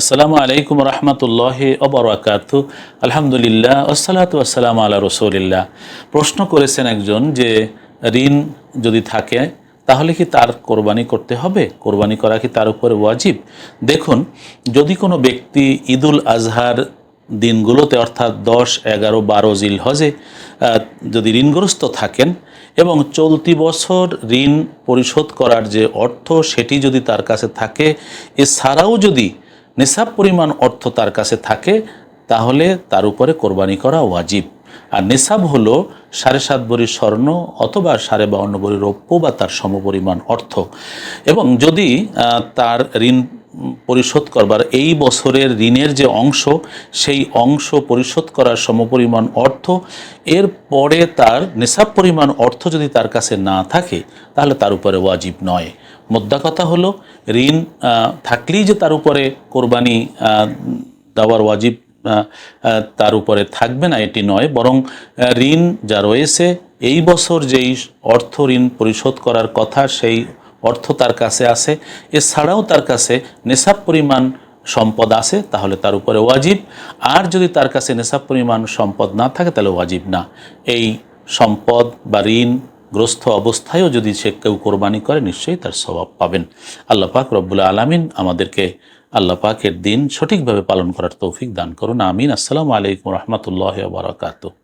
আসসালামু আলাইকুম রহমতুল্লাহ অবরাকাত আলহামদুলিল্লাহ, আসসালাতু আসসালাম আল্লাহ রসুলিল্লাহ। প্রশ্ন করেছেন একজন যে, ঋণ যদি থাকে, তাহলে কি তার কোরবানি করতে হবে? কোরবানি করা কি তার উপরে ওয়াজিব? দেখুন, যদি কোনো ব্যক্তি ঈদুল আজহার দিনগুলোতে, অর্থাৎ দশ, এগারো, বারো জিল হজে যদি ঋণগ্রস্ত থাকেন এবং চলতি বছর ঋণ পরিশোধ করার যে অর্থ সেটি যদি তার কাছে থাকে, এছাড়াও যদি নিসাব পরিমাণ অর্থ তার কাছে থাকে, তাহলে তার উপরে কোরবানি করা ওয়াজিব। আর নিসাব হলো সাড়ে সাত ভরি স্বর্ণ অথবা সাড়ে বাউন্ন ভরি রৌপ্য বা তার সমপরিমাণ অর্থ। এবং যদি তার ঋণ পরিশোধ করবার এই বছরের ঋণের যে অংশ, সেই অংশ পরিশোধ করার সমপরিমাণ অর্থ, এর পরে তার নিসাব পরিমাণ অর্থ যদি তার কাছে না থাকে, তাহলে তার উপরে ওয়াজিব নয়। মোদ্দা কথা হলো, ঋণ থাকলেই যে তার উপরে কোরবানি দেওয়ার ওয়াজিব তার উপরে থাকবে না, এটি নয়। বরং ঋণ যা রয়েছে, এই বছর যেই অর্থ ঋণ পরিশোধ করার কথা, সেই অর্থ তার কাছে আছে। এছাড়াও তার কাছে নেশাব পরিমাণ সম্পদ আছে, তাহলে তার উপরে ওয়াজিব। আর যদি তার কাছে নেশাব পরিমাণ সম্পদ না থাকে, তাহলে ওয়াজিব না। এই সম্পদ বা ঋণ গ্রস্ত অবস্থায়ও যদি সে কেউ কোরবানি করে, নিশ্চয়ই তার স্বভাব পাবেন। আল্লাহ পাক রব্বুল আলমিন আমাদেরকে আল্লাহ পাকের দিন সঠিকভাবে পালন করার তৌফিক দান করুন। আমিন। আসসালামু আলাইকুম রহমতুল্লাহ বারকাত